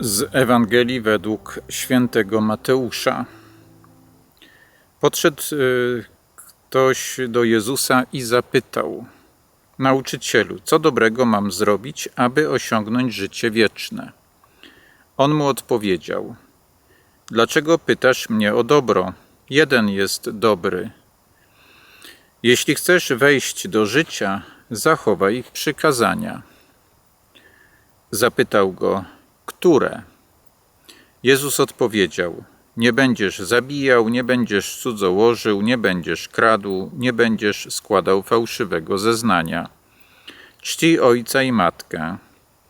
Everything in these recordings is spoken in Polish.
Z Ewangelii według świętego Mateusza. Podszedł y, ktoś do Jezusa i zapytał: Nauczycielu, co dobrego mam zrobić, aby osiągnąć życie wieczne? On mu odpowiedział: Dlaczego pytasz mnie o dobro? Jeden jest dobry. Jeśli chcesz wejść do życia, zachowaj przykazania. Zapytał go: które? Jezus odpowiedział: Nie będziesz zabijał, nie będziesz cudzołożył, nie będziesz kradł, nie będziesz składał fałszywego zeznania. Czci ojca i matkę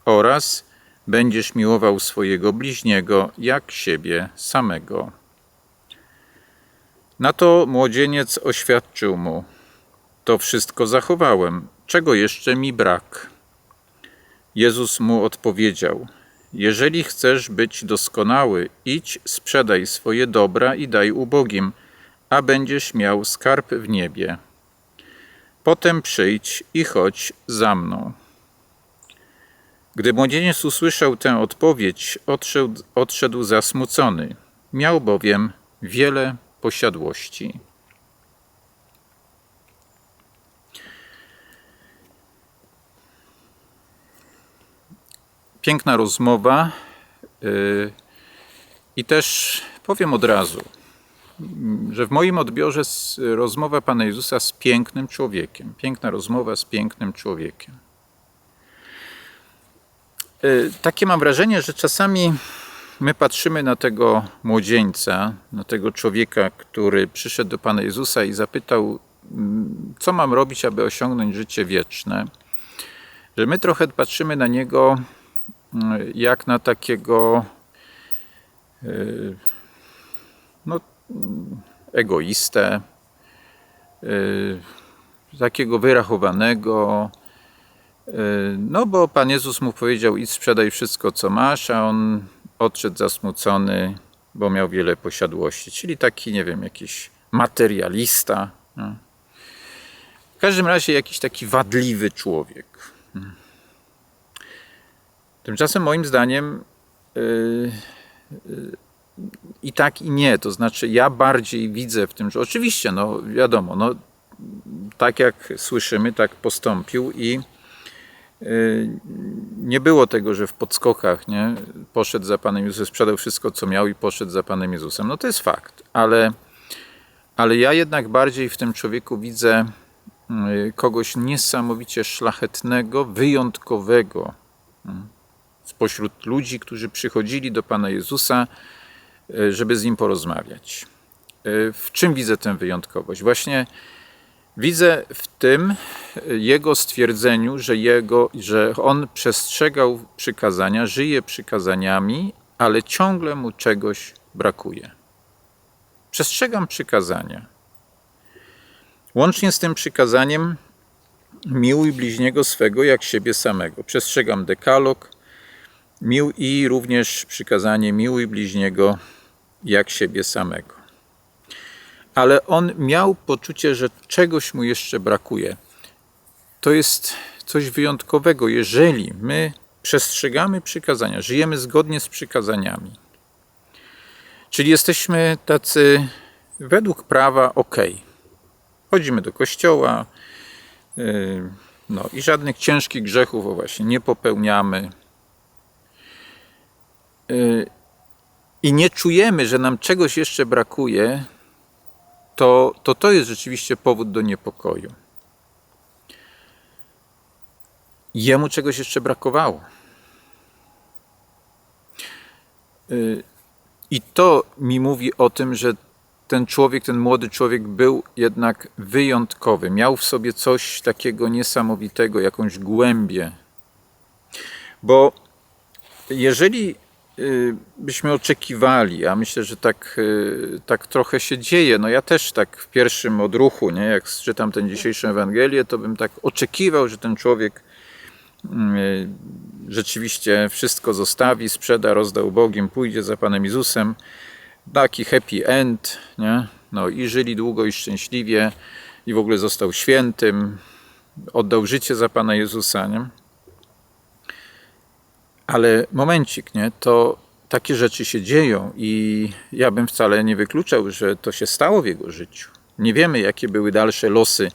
oraz będziesz miłował swojego bliźniego jak siebie samego. Na to młodzieniec oświadczył mu: To wszystko zachowałem, czego jeszcze mi brak? Jezus mu odpowiedział: jeżeli chcesz być doskonały, idź, sprzedaj swoje dobra i daj ubogim, a będziesz miał skarb w niebie. Potem przyjdź i chodź za mną. Gdy młodzieniec usłyszał tę odpowiedź, odszedł, odszedł zasmucony. Miał bowiem wiele posiadłości. Piękna rozmowa y, i też powiem od razu, że w moim odbiorze rozmowa Pana Jezusa z pięknym człowiekiem. Piękna rozmowa z pięknym człowiekiem. Y, takie mam wrażenie, że czasami my patrzymy na tego młodzieńca, na tego człowieka, który przyszedł do Pana Jezusa i zapytał, mm, co mam robić, aby osiągnąć życie wieczne. Że my trochę patrzymy na niego jak na takiego e, no, egoistę, e, takiego wyrachowanego. E, no bo Pan Jezus mu powiedział: idź sprzedaj wszystko, co masz, a on odszedł zasmucony, bo miał wiele posiadłości. Czyli taki, nie wiem, jakiś materialista. No. W każdym razie jakiś taki wadliwy człowiek. Tymczasem moim zdaniem yy, yy, i tak i nie. To znaczy ja bardziej widzę w tym, że oczywiście, no wiadomo, no, tak jak słyszymy, tak postąpił i yy, nie było tego, że w podskokach nie, poszedł za Panem Jezusem, sprzedał wszystko, co miał i poszedł za Panem Jezusem. No to jest fakt, ale, ale ja jednak bardziej w tym człowieku widzę kogoś niesamowicie szlachetnego, wyjątkowego. Spośród ludzi, którzy przychodzili do Pana Jezusa, e, żeby z Nim porozmawiać. E, w czym widzę tę wyjątkowość? Właśnie widzę w tym e, Jego stwierdzeniu, że, jego, że On przestrzegał przykazania, żyje przykazaniami, ale ciągle mu czegoś brakuje. Przestrzegam przykazania. Łącznie z tym przykazaniem miłuj bliźniego swego jak siebie samego. Przestrzegam dekalog, Mił i również przykazanie miłuj bliźniego jak siebie samego. Ale on miał poczucie, że czegoś mu jeszcze brakuje. To jest coś wyjątkowego, jeżeli my przestrzegamy przykazania, żyjemy zgodnie z przykazaniami. Czyli jesteśmy tacy według prawa ok. Chodzimy do kościoła, yy, no i żadnych ciężkich grzechów o właśnie nie popełniamy. Y, i nie czujemy, że nam czegoś jeszcze brakuje, to to, to jest rzeczywiście powód do niepokoju. Jemu czegoś jeszcze brakowało. Y, I to mi mówi o tym, że ten człowiek, ten młody człowiek był jednak wyjątkowy. Miał w sobie coś takiego niesamowitego, jakąś głębię. Bo jeżeli byśmy oczekiwali, a myślę, że tak, y, tak trochę się dzieje. No ja też tak w pierwszym odruchu, nie, jak czytam tę dzisiejszą Ewangelię, to bym tak oczekiwał, że ten człowiek y, rzeczywiście wszystko zostawi, sprzeda, rozda ubogim, pójdzie za Panem Jezusem. Taki happy end, nie? No i żyli długo i szczęśliwie i w ogóle został świętym, oddał życie za Pana Jezusa, nie? Ale momencik, nie? To, takie rzeczy się dzieją i ja bym wcale nie wykluczał, że to się stało w jego życiu. Nie wiemy, jakie były dalsze losy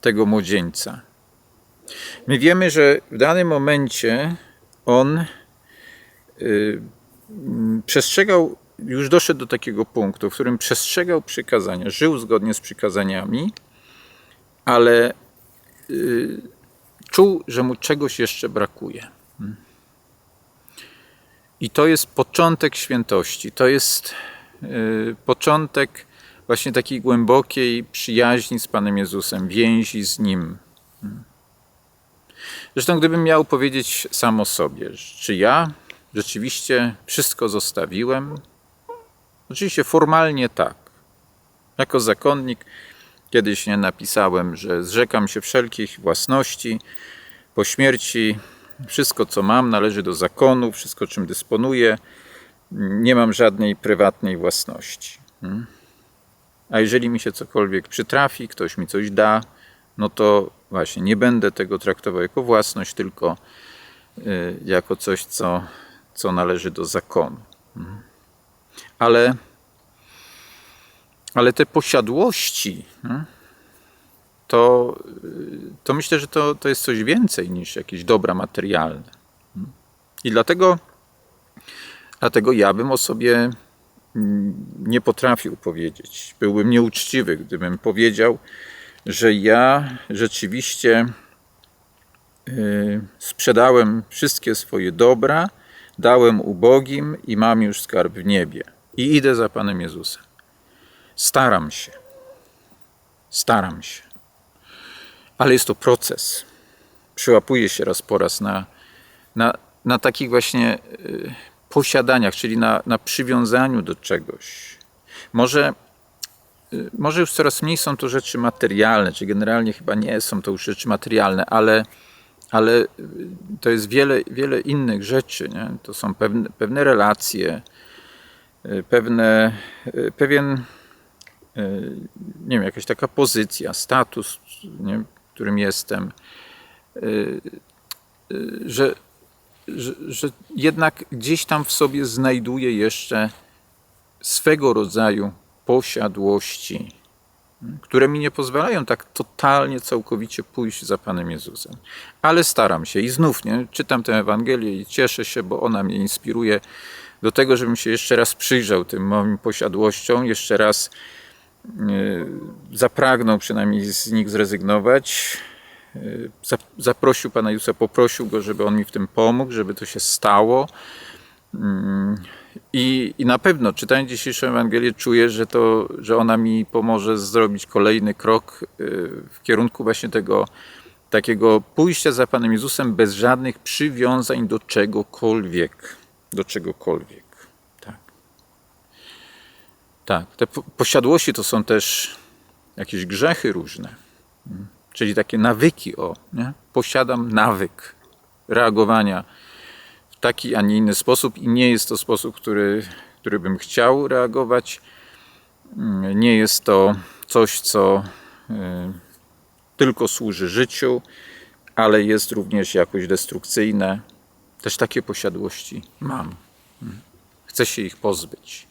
tego młodzieńca. My wiemy, że w danym momencie on y, mm, przestrzegał, już doszedł do takiego punktu, w którym przestrzegał przykazania, żył zgodnie z przykazaniami, ale y, czuł, że mu czegoś jeszcze brakuje. I to jest początek świętości. To jest y, początek właśnie takiej głębokiej przyjaźni z Panem Jezusem, więzi z Nim. Zresztą, gdybym miał powiedzieć sam o sobie, czy ja rzeczywiście wszystko zostawiłem? Oczywiście formalnie tak. Jako zakonnik kiedyś nie napisałem, że zrzekam się wszelkich własności po śmierci wszystko, co mam, należy do zakonu, wszystko, czym dysponuję. Nie mam żadnej prywatnej własności. Hmm? A jeżeli mi się cokolwiek przytrafi, ktoś mi coś da, no to właśnie nie będę tego traktował jako własność, tylko y, jako coś, co, co należy do zakonu. Hmm? Ale, ale te posiadłości, hmm? To, to myślę, że to, to jest coś więcej niż jakieś dobra materialne. I dlatego, dlatego ja bym o sobie nie potrafił powiedzieć. Byłbym nieuczciwy, gdybym powiedział, że ja rzeczywiście y, sprzedałem wszystkie swoje dobra, dałem ubogim i mam już skarb w niebie. I idę za Panem Jezusem. Staram się. Staram się ale jest to proces. Przyłapuje się raz po raz na, na, na takich właśnie y, posiadaniach, czyli na, na przywiązaniu do czegoś. Może, y, może już coraz mniej są to rzeczy materialne, czy generalnie chyba nie są to już rzeczy materialne, ale, ale y, to jest wiele, wiele innych rzeczy. Nie? To są pewne, pewne relacje, pewne, pewien nie wiem, jakaś taka pozycja, status, nie? Którym jestem, y, y, że, że, że jednak gdzieś tam w sobie znajduję jeszcze swego rodzaju posiadłości, które mi nie pozwalają tak totalnie, całkowicie pójść za Panem Jezusem. Ale staram się i znów nie, czytam tę Ewangelię i cieszę się, bo ona mnie inspiruje do tego, żebym się jeszcze raz przyjrzał tym moim posiadłościom, jeszcze raz zapragnął przynajmniej z nich zrezygnować. E, zaprosił Pana Jezusa, poprosił Go, żeby On mi w tym pomógł, żeby to się stało. Mm, I, I na pewno, czytając dzisiejszą Ewangelię, czuję, że, to, że ona mi pomoże zrobić kolejny krok e, w kierunku właśnie tego takiego pójścia za Panem Jezusem bez żadnych przywiązań do czegokolwiek. Do czegokolwiek. Tak, te posiadłości to są też jakieś grzechy różne, czyli takie nawyki. O, nie? posiadam nawyk reagowania w taki, a nie inny sposób i nie jest to sposób, który, który bym chciał reagować. Nie jest to coś, co y, tylko służy życiu, ale jest również jakoś destrukcyjne. Też takie posiadłości mam. Chcę się ich pozbyć.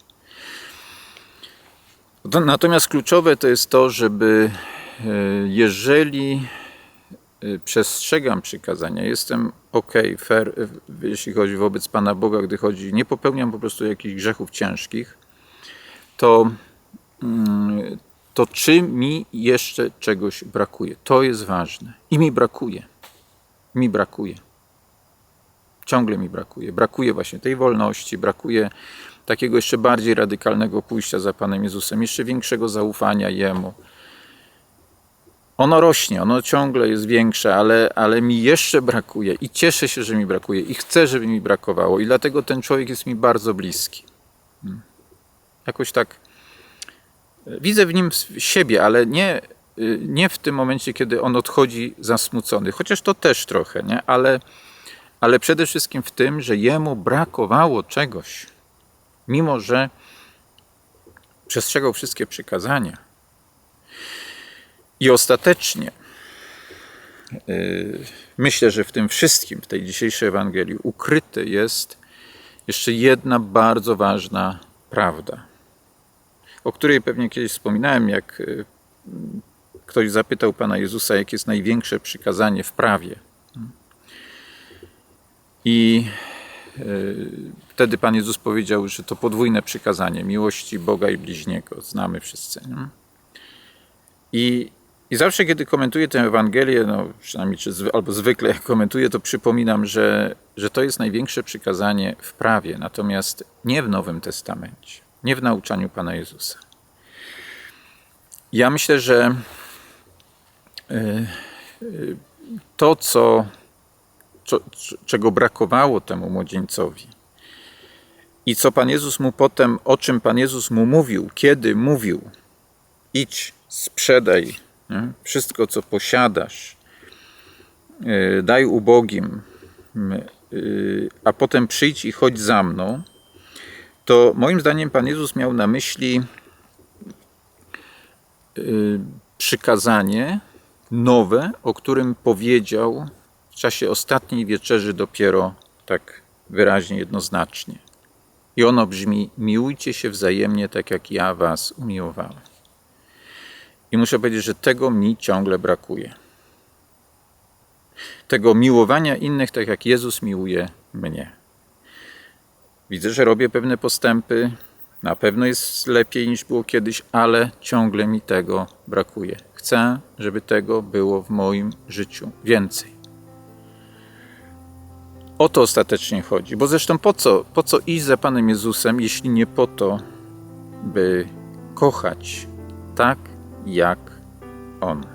Natomiast kluczowe to jest to, żeby e, jeżeli e, przestrzegam przykazania, jestem ok, fair, e, jeśli chodzi wobec Pana Boga, gdy chodzi, nie popełniam po prostu jakichś grzechów ciężkich, to, mm, to czy mi jeszcze czegoś brakuje? To jest ważne. I mi brakuje. Mi brakuje. Ciągle mi brakuje. Brakuje właśnie tej wolności, brakuje takiego jeszcze bardziej radykalnego pójścia za Panem Jezusem, jeszcze większego zaufania Jemu. Ono rośnie, ono ciągle jest większe, ale, ale mi jeszcze brakuje i cieszę się, że mi brakuje i chcę, żeby mi brakowało i dlatego ten człowiek jest mi bardzo bliski. Hmm. Jakoś tak e, widzę w nim siebie, ale nie, e, nie w tym momencie, kiedy on odchodzi zasmucony, chociaż to też trochę, nie? Ale, ale przede wszystkim w tym, że jemu brakowało czegoś mimo że przestrzegał wszystkie przykazania. I ostatecznie yy, myślę, że w tym wszystkim, w tej dzisiejszej Ewangelii, ukryte jest jeszcze jedna bardzo ważna prawda, o której pewnie kiedyś wspominałem, jak y, ktoś zapytał Pana Jezusa, jakie jest największe przykazanie w prawie. I y, wtedy Pan Jezus powiedział, że to podwójne przykazanie miłości Boga i bliźniego. Znamy wszyscy. Nie? I, I zawsze, kiedy komentuję tę Ewangelię, no przynajmniej czy albo zwykle jak komentuję, to przypominam, że, że to jest największe przykazanie w prawie, natomiast nie w Nowym Testamencie, nie w nauczaniu Pana Jezusa. Ja myślę, że y, y, to, co, co, czego brakowało temu młodzieńcowi i co Pan Jezus mu potem, o czym Pan Jezus mu mówił, kiedy mówił, idź, sprzedaj nie? wszystko, co posiadasz, y, daj ubogim, y, a potem przyjdź i chodź za mną, to moim zdaniem Pan Jezus miał na myśli y, przykazanie nowe, o którym powiedział w czasie ostatniej wieczerzy dopiero tak wyraźnie, jednoznacznie. I ono brzmi: Miłujcie się wzajemnie, tak jak ja was umiłowałem. I muszę powiedzieć, że tego mi ciągle brakuje. Tego miłowania innych, tak jak Jezus miłuje mnie. Widzę, że robię pewne postępy. Na pewno jest lepiej niż było kiedyś, ale ciągle mi tego brakuje. Chcę, żeby tego było w moim życiu więcej. O to ostatecznie chodzi. Bo zresztą po co, po co iść za Panem Jezusem, jeśli nie po to, by kochać tak, jak On.